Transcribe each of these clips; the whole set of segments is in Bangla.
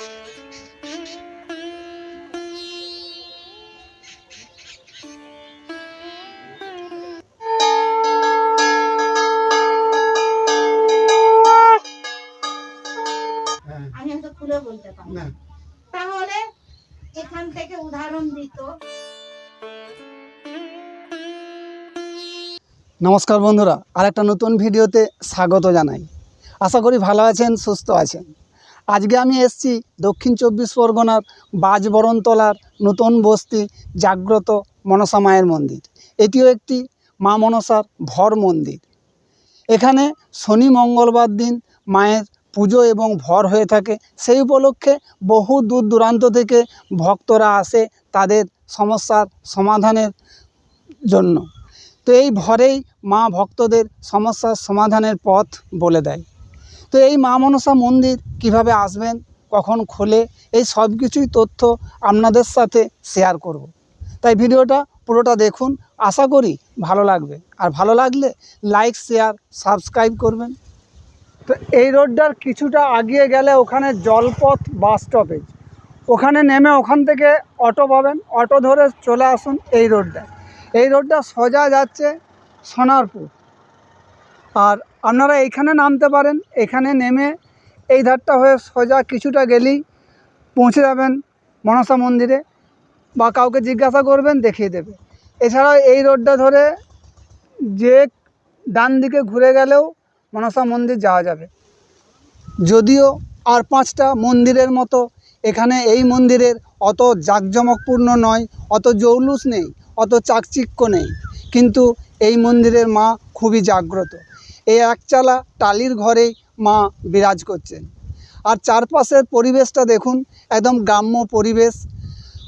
আমি হয়তো খুলে বলতে পারব। না। তাহলে এখান থেকে উদাহরণ দিত। নমস্কার বন্ধুরা আর একটা নতুন ভিডিওতে স্বাগত জানাই। আশা করি ভালো আছেন সুস্থ আছেন। আজকে আমি এসেছি দক্ষিণ চব্বিশ পরগনার বাজবরণতলার নতুন বস্তি জাগ্রত মনসা মায়ের মন্দির। এটিও একটি মা মনসার ভর মন্দির। এখানে শনি মঙ্গলবার দিন মায়ের পুজো এবং ভর হয়ে থাকে। সেই উপলক্ষে বহু দূর দূরান্ত থেকে ভক্তরা আসে তাদের সমস্যার সমাধানের জন্য। তো এই ভরেই মা ভক্তদের সমস্যার সমাধানের পথ বলে দেয়। তো এই মা মনসা মন্দির কীভাবে আসবেন, কখন খোলে, এই সব কিছুই তথ্য আপনাদের সাথে শেয়ার করব। তাই ভিডিওটা পুরোটা দেখুন, আশা করি ভালো লাগবে। আর ভালো লাগলে লাইক শেয়ার সাবস্ক্রাইব করবেন। তো এই রোডটার কিছুটা আগিয়ে গেলে ওখানে জলপথ বাস স্টপেজ ওখানে নেমে ওখান থেকে অটো পাবেন, অটো ধরে চলে আসুন এই রোডটায়। এই রোডটা সোজা যাচ্ছে সোনারপুর। আর আপনারা এইখানে নামতে পারেন, এখানে নেমে এই ধারটা হয়ে সোজা কিছুটা গেলেই পৌঁছে যাবেন মনসা মন্দিরে বা কাউকে জিজ্ঞাসা করবেন, দেখিয়ে দেবে। এছাড়াও এই রোডটা ধরে যে ডান দিকে ঘুরে গেলেও মনসা মন্দির যাওয়া যাবে। যদিও আর পাঁচটা মন্দিরের মতো এখানে এই মন্দিরের অত জাঁকজমকপূর্ণ নয়, অত জৌলুস নেই, অত চাকচিক্য নেই। কিন্তু এই মন্দিরের মা খুবই জাগ্রত। এই একচালা টালির ঘরেই মা বিরাজ করছেন। আর চারপাশের পরিবেশটা দেখুন, একদম গ্রাম্য পরিবেশ,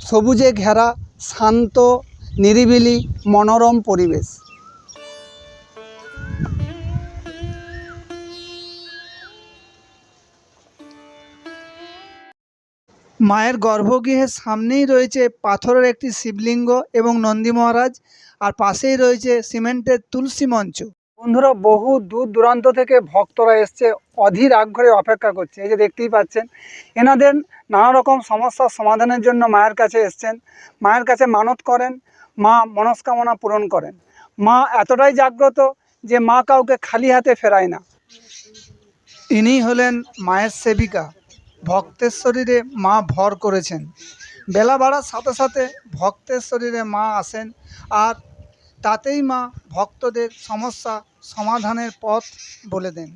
সবুজে ঘেরা, শান্ত, নিরিবিলি, মনোরম পরিবেশ। মায়ের গর্ভগৃহের সামনেই রয়েছে পাথরের একটি শিবলিঙ্গ এবং নন্দী মহারাজ, আর পাশেই রয়েছে সিমেন্টের তুলসী মঞ্চ। বন্ধুরা বহু দূর দূরান্ত থেকে ভক্তরা এসছে, অধীর আগ্রহে অপেক্ষা করছে। এই যে দেখতেই পাচ্ছেন, এনাদের নানা রকম সমস্যার সমাধানের জন্য মায়ের কাছে এসছেন। মায়ের কাছে মানত করেন, মা মনস্কামনা পূরণ করেন। মা এতটাই জাগ্রত যে মা কাউকে খালি হাতে ফেরায় না। ইনি হলেন মায়ের সেবিকা। ভক্তের শরীরে মা ভর করেছেন। বেলা বাড়ার সাথে সাথে ভক্তের শরীরে মা আসেন আর তাতেই মা ভক্তদের সমস্যা সমাধানের পথ বলে দেন।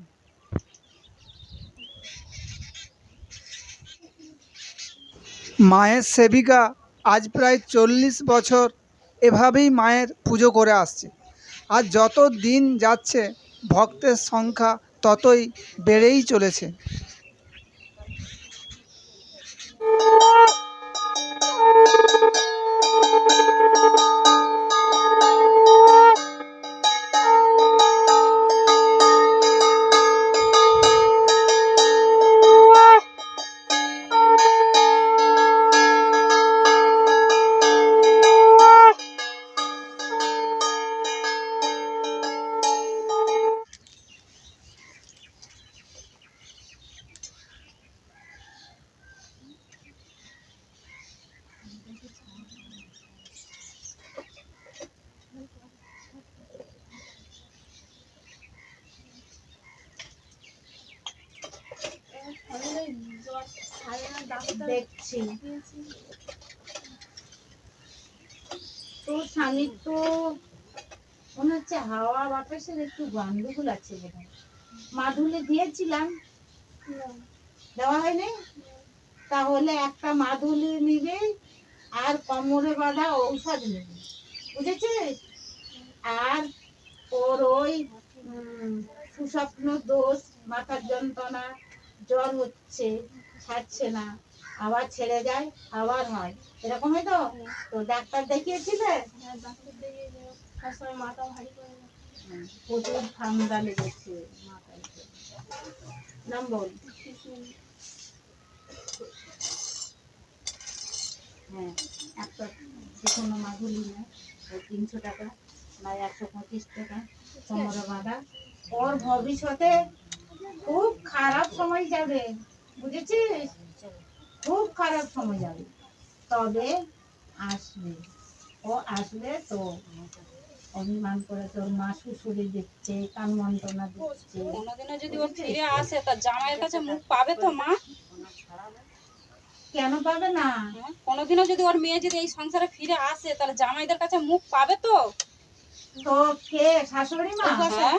মায়ের সেবিকা আজ প্রায় চল্লিশ বছর এভাবেই মায়ের পুজো করে আসছে। আর যত দিন যাচ্ছে, ভক্তের সংখ্যা ততই বেড়েই চলেছে। তোর স্বামীর তো মনে হচ্ছে হাওয়া বাতাসের একটু গন্ডগোল আছে দিয়েছিলাম। দেওয়া হয়নি? তাহলে একটা নিবে আর কোমরে বাঁধা ঔষধ নেবে। বুঝেছিস? আর ওর ওই সুস্বপ্ন দোষ, মাথার যন্ত্রণা, জ্বর হচ্ছে, ছাড়ছে না। আবার ছেড়ে যায় আবার হয়। এরকমই তো? তো ডাক্তার দেখিয়েছিলে প্রচুর ঠান্ডা লেগেছে মাথায়। নাম বল। হ্যাঁ একটা যে কোনো মাগুলি না ওই তিনশো টাকা একশো পঁচিশ টাকা কোমরে বাঁধা। ওর ভবিষ্যতে খুব খারাপ সময় যাবে। বুঝেছিস? খুব খারাপ সময় যাবে। তবে আসবে। ও আসলে তো অভিমান করে তোর মা শ্বশুরি দিচ্ছে কান মন্ত্রণা দিচ্ছে। কোনোদিনও যদি ও ফিরে আসে তার জামাইয়ের কাছে মুখ পাবে তো মা? কেন পাবে না? হ্যাঁ? কোনোদিনও যদি ওর মেয়ে যদি এই সংসারে ফিরে আসে তাহলে জামাইদের কাছে মুখ পাবে তো? তো কে শাশুড়ি মা? হ্যাঁ।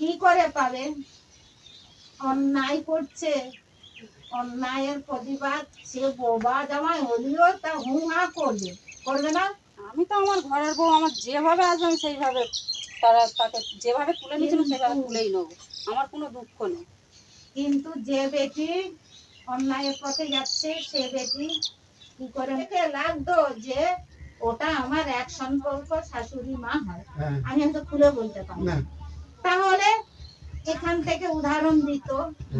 কি করে পাবে? অন্যায় করছে। অন্যায়ের প্রতিবাদ সে বোবা জামাই হলেও তা হু হা করবে। করবে না? আমি তো আমার ঘরের বউ আমার যেভাবে আসবে আমি সেইভাবে তারা তাকে যেভাবে তুলে নিয়েছিল সেভাবে তুলেই নেব। আমার কোনো দুঃখ নেই। কিন্তু যে বেটি অন্যায়ের পথে যাচ্ছে সে বেটি কি করে? দেখে লাগতো যে ওটা আমার এক সম্পর্ক শাশুড়ি মা হয়। হ্যাঁ। আমি হয়তো খুলে বলতে পারি না। তাহলে এখান থেকে উদাহরণ দিত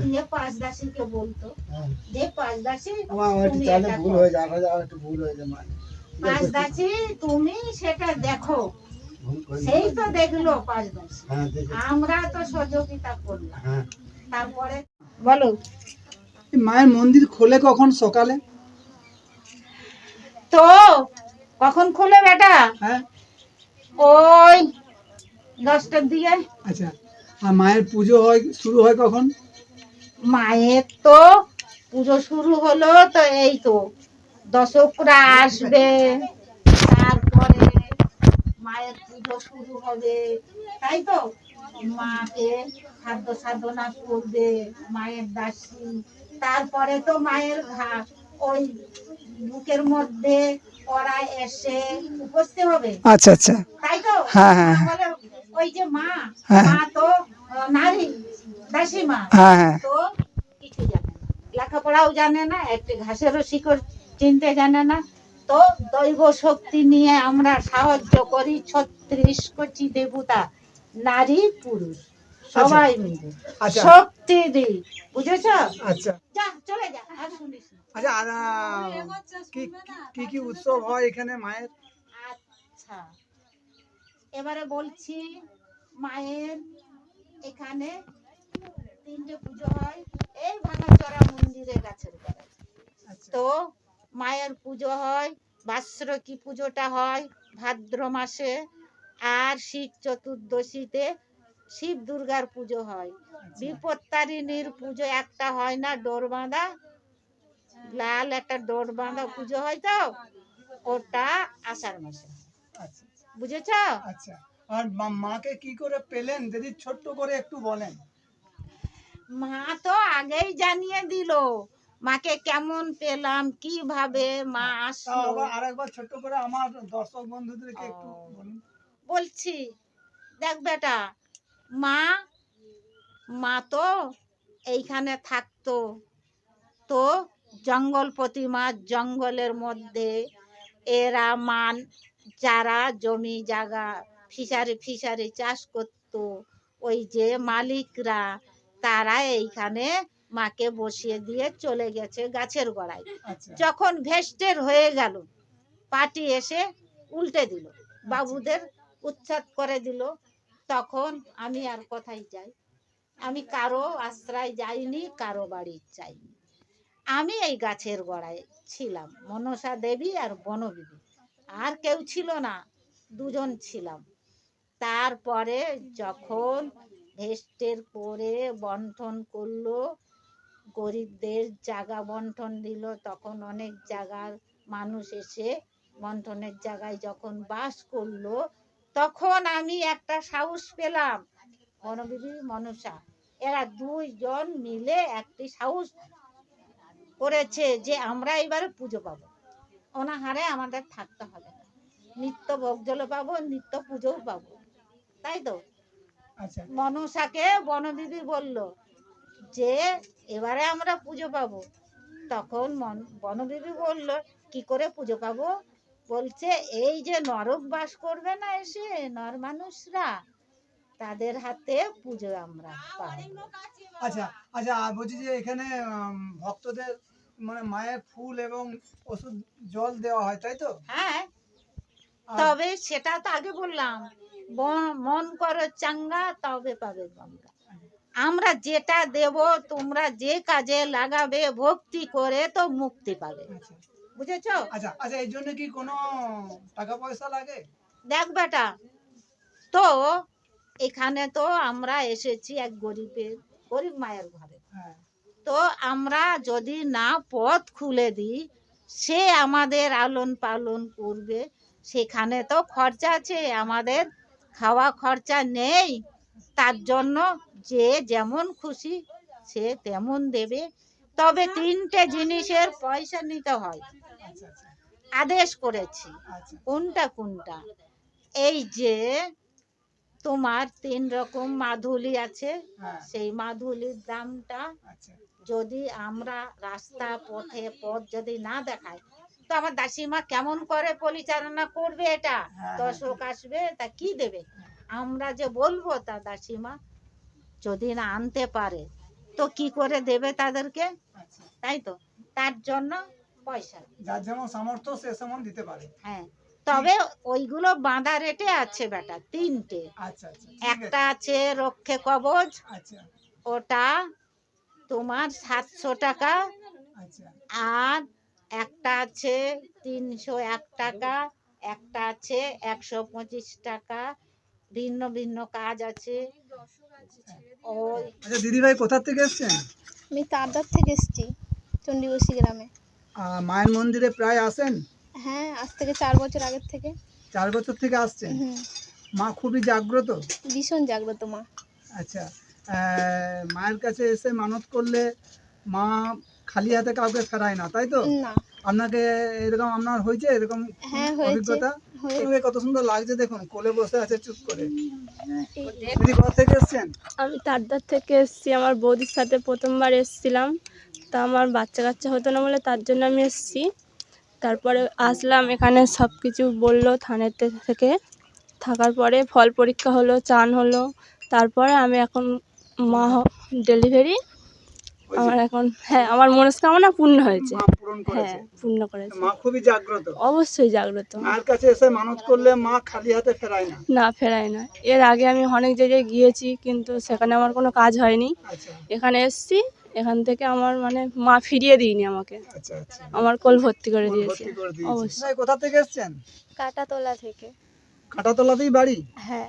দিয়ে পাঁচ দাসীকে বলতো হ্যাঁ। যে পাঁচ দাসী তুমি ভুল হয়ে যায় একটু ভুল হয়ে যায় পাঁচ দাসী তুমি সেটা দেখো। সেই তো দেখল পাঁচ দাসী। হ্যাঁ আমরা তো সহযোগিতা করলাম। হ্যাঁ। তারপরে বলো। মায়ের মন্দির খোলে কখন সকালে? তো কখন খোলে বেটা? হ্যাঁ। ওই দশটার দিকে। আচ্ছা। আর মায়ের পুজো হয় শুরু হয় কখন? মায়ের তো পুজো শুরু হলো তো এই তো দশকরা আসবে তারপরে মায়ের পুজো শুরু হবে তাই তো? মাকে খাদ্য সাধনা করবে মায়ের দাসী তারপরে তো মায়ের ঘা ওই বুকের মধ্যে ওরা এসে উপস্থিত হবে। আচ্ছা আচ্ছা। তাই তো? হ্যাঁ, হ্যাঁ। ওই যে মা হ্যাঁ। মা তো নারী দাসী মা হ্যাঁ হ্যাঁ। তো কিছু জানে না। লেখাপড়াও জানে না একটি ঘাসেরও শিকড় চিনতে জানে না। তো দৈব শক্তি নিয়ে আমরা সাহায্য করি ছত্রিশ কোটি দেবতা নারী পুরুষ সবাই মিলে। আচ্ছা। শক্তি দিই বুঝেছ? আচ্ছা। যা চলে যা আর শুনিস আচ্ছা আর কি কি কি উৎসব হয় এখানে মায়ের? আচ্ছা। এবারে বলছি মায়ের এখানে তিনটে পুজো হয়। এই ভাঙাচড়া মন্দিরের গাছের আচ্ছা। তো মায়ের পুজো হয় বাৎসরকী পুজোটা হয় ভাদ্র মাসে আর শিব চতুর্দশীতে শিব দুর্গার পুজো হয়। বিপত্তারিণীর পুজো একটা হয় না ডোর বাঁধা। লাল একটা ডোর বাঁধা পুজো হয় তো ওটা আষাঢ় মাসে। আচ্ছা। বুঝেছ? আচ্ছা। আর মাকে কি করে পেলেন? যদি ছোট্ট করে একটু বলেন। মা তো আগেই জানিয়ে দিল মাকে কেমন পেলাম কীভাবে মা আসলো। আবার আরেকবার ছোট্ট করে আমার দর্শক বন্ধুদেরকে একটু। বলুন। বলছি দেখ বেটা মা মা তো এইখানে থাকতো। তো জঙ্গল প্রতিমা জঙ্গলের মধ্যে এরা মান যারা জমি জায়গা ফিশারি ফিশারি চাষ করতো। ওই যে মালিকরা তারা এইখানে মাকে বসিয়ে দিয়ে চলে গেছে গাছের গোড়ায়। আচ্ছা। যখন ভেস্টের হয়ে গেল পার্টি এসে উল্টে দিল বাবুদের উচ্ছেদ করে দিল। তখন আমি আর কোথায় যাই? আমি কারও আশ্রয় যাইনি কারও বাড়ি যাইনি আমি এই গাছের গোড়ায় ছিলাম মনসা দেবী আর বনবিবি। আর কেউ ছিল না দুজন ছিলাম। তারপরে যখন ভেস্টের করে বন্টন করল, গরিবদের জায়গা বন্টন দিল। তখন অনেক জায়গার মানুষ এসে বন্টনের জায়গায় যখন বাস করল, তখন আমি একটা সাহস পেলাম। বনবিবি মনসা, এরা দুইজন মিলে একটি সাহস করেছে যে আমরা এবারে পুজো পাবো। অনাহারে আমাদের থাকতে হবে না। নিত্য ভোগজলও পাবো, নিত্য পুজোও পাবো। তাই তো? আচ্ছা। মনসাকে বনবিবি বলল যে এবারে আমরা পুজো পাবো। তখন মন বনবিবি বলল কি করে পুজো পাবো? বলছে এই যে নরক বাস করবে না এসে নর মানুষরা তাদের হাতে পুজো আমরা আচ্ছা আচ্ছা আর বলছি যে এখানে ভক্তদের মানে মায়ের ফুল এবং ওষুধ জল দেওয়া হয় তাই তো? হ্যাঁ। তবে সেটা তো আগে বললাম মন করো চাঙ্গা তবে পাবে গঙ্গা। আমরা যেটা দেব তোমরা যে কাজে লাগাবে ভক্তি করে তো মুক্তি পাবে। আচ্ছা। বুঝেছ? আচ্ছা আচ্ছা এই জন্য কি কোনো টাকা পয়সা লাগে? দেখ বেটা তো এখানে তো আমরা এসেছি এক গরিবের গরিব মায়ের ঘরে। হ্যাঁ। তো আমরা যদি না পথ খুলে দিই সে আমাদের আলন পালন করবে। সেখানে তো খরচা আছে আমাদের। খাওয়া খরচা নেই তার জন্য যে যেমন খুশি সে তেমন দেবে। তবে তিনটে জিনিসের পয়সা নিতে হয়। আদেশ করেছি। কোনটা কোনটা? এই যে তোমার তিন রকম মাধুলি আছে হ্যাঁ। সেই মাধুলির দামটা আচ্ছা। যদি আমরা রাস্তা পথে পথ যদি না দেখাই তো আমার দাসিমা কেমন করে পরিচালনা করবে এটা? হ্যাঁ, দর্শক আসবে তা কি দেবে? আমরা যে বলব তা দাসিমা যদি না আনতে পারে তো কি করে দেবে তাদেরকে? আচ্ছা। তাই তো? তার জন্য পয়সা। যার যেমন সামর্থ্য সে সেমন দিতে পারে। হ্যাঁ তবে ওইগুলো বাঁধা রেটে আছে বেটা তিনটে। আচ্ছা আচ্ছা একটা আছে রক্ষে কবচ ওটা তোমার সাতশো টাকা। আর একটা আছে তিনশো এক টাকা একটা আছে একশো পঁচিশ টাকা ভিন্ন ভিন্ন কাজ আছে। ওই আচ্ছা দিদিভাই কোথা থেকে এসেছেন? আমি তারদার থেকে এসেছি চণ্ডীবসী গ্রামে। মায়ের মন্দিরে প্রায় আসেন? হ্যাঁ আজ থেকে চার বছর আগের থেকে। চার বছর থেকে আসছেন? মা খুবই জাগ্রত? ভীষণ জাগ্রত মা। আচ্ছা মায়ের কাছে এসে মানত করলে মা খালি হাতে কাউকে ফেরায় না তাই তো? আপনাকে এরকম আপনার হয়েছে এরকম হ্যাঁ অভিজ্ঞতা? কত সুন্দর লাগছে দেখুন কোলে বসে আছে চুপ করে। দিদি কোথা থেকে এসছেন? আমি তারদার থেকে এসেছি আমার বৌদির সাথে প্রথমবার এসেছিলাম। তা আমার বাচ্চা কাচ্চা হতো না বলে তার জন্য আমি এসেছি। তারপরে আসলাম এখানে সব কিছু বলল থানেতে থেকে। থাকার পরে ফল পরীক্ষা হলো চান হলো। তারপরে আমি এখন মা ডেলিভারি আমার এখন হ্যাঁ আমার মনস্কামনা পূর্ণ হয়েছে। মা পূরণ করেছে। হ্যাঁ পূর্ণ করেছে। মা খুবই জাগ্রত। অবশ্যই জাগ্রত। মায়ের কাছে এসে মানত করলে মা খালি হাতে ফেরায় না। না ফেরাই না। এর আগে আমি অনেক জায়গায় গিয়েছি কিন্তু সেখানে আমার কোনো কাজ হয়নি। আচ্ছা। এখানে এসছি এখান থেকে আমার মানে মা ফিরিয়ে দিইনি আমাকে। আচ্ছা আচ্ছা। আমার কোল ভর্তি করে দিয়েছে। অবশ্যই। কোথা থেকে এসছেন? কাটাতলা থেকে। কাটাতলাতেই বাড়ি? হ্যাঁ।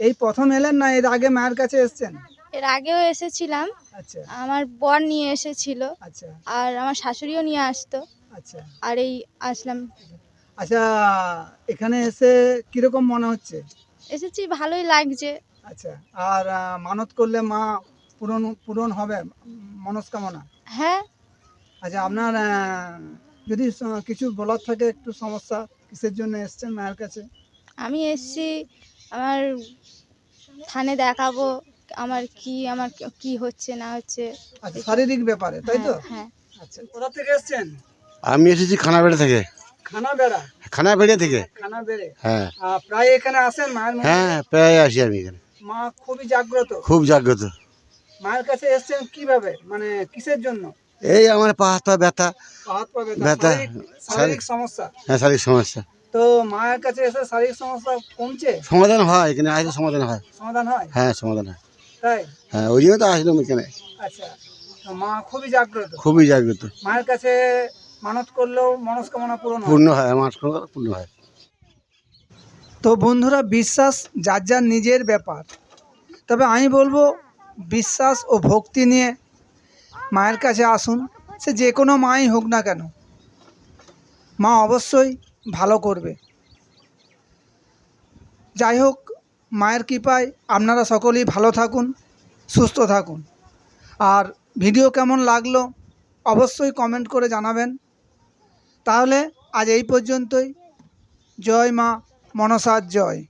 এই প্রথম এলেন না এর আগে মায়ের কাছে এসছেন? এর আগেও এসেছিলাম। আচ্ছা। আমার বর নিয়ে এসেছিল। আচ্ছা। আর আমার শাশুড়িও নিয়ে আসতো। আচ্ছা। আর এই আসলাম। আচ্ছা এখানে এসে কীরকম মনে হচ্ছে? এসেছি ভালোই লাগছে। আচ্ছা আর মানত করলে মা পূরণ পূরণ হবে মনস্কামনা? হ্যাঁ। আচ্ছা আপনার যদি কিছু বলার থাকে একটু সমস্যা কিসের জন্য এসছেন মায়ের কাছে? আমি এসেছি আমার থানে দেখাবো। আমার কি আমার কি হচ্ছে না হচ্ছে। আচ্ছা শারীরিক ব্যাপারে তাই তো? হ্যাঁ, হ্যাঁ। আচ্ছা কোথা থেকে এসছেন? আমি এসেছি খানাবেড়ে থেকে। খানা বেড়া খানাবেড়ে থেকে। খানা বেড়ে হ্যাঁ প্রায় এখানে আসেন মায়ের? হ্যাঁ প্রায় আসি আমি এখানে। মা খুবই জাগ্রত। খুব জাগ্রত। মায়ের কাছে এসছেন কীভাবে? মানে কিসের জন্য? এই আমার পা হাত পা ব্যথা। পা হাত পা ব্যথা, শারীরিক সমস্যা? হ্যাঁ শারীরিক সমস্যা। তো মায়ের কাছে এসে শারীরিক সমস্যা কমছে? সমাধান হয় এখানে আসলে সমাধান হয়। সমাধান হয়? হ্যাঁ সমাধান হয়। তাই? হ্যাঁ ওই জন্য তো আসলাম এখানে। আচ্ছা মা খুবই জাগ্রত? খুবই জাগ্রত। মায়ের কাছে মানত করলেও মনস্কামনা পূরণ পূর্ণ আমার পূর্ণ হয়। তো বন্ধুরা বিশ্বাস যার যার নিজের ব্যাপার। তবে আমি বলব বিশ্বাস ও ভক্তি নিয়ে মায়ের কাছে আসুন। সে যে কোনো মাই হোক না কেন মা অবশ্যই ভালো করবে। যাই হোক মায়ের কৃপায় আপনারা সকলেই ভালো থাকুন, সুস্থ থাকুন। আর ভিডিও কেমন লাগল অবশ্যই কমেন্ট করে জানাবেন। তাহলে আজ এই পর্যন্তই। জয় মা, মনসার জয়।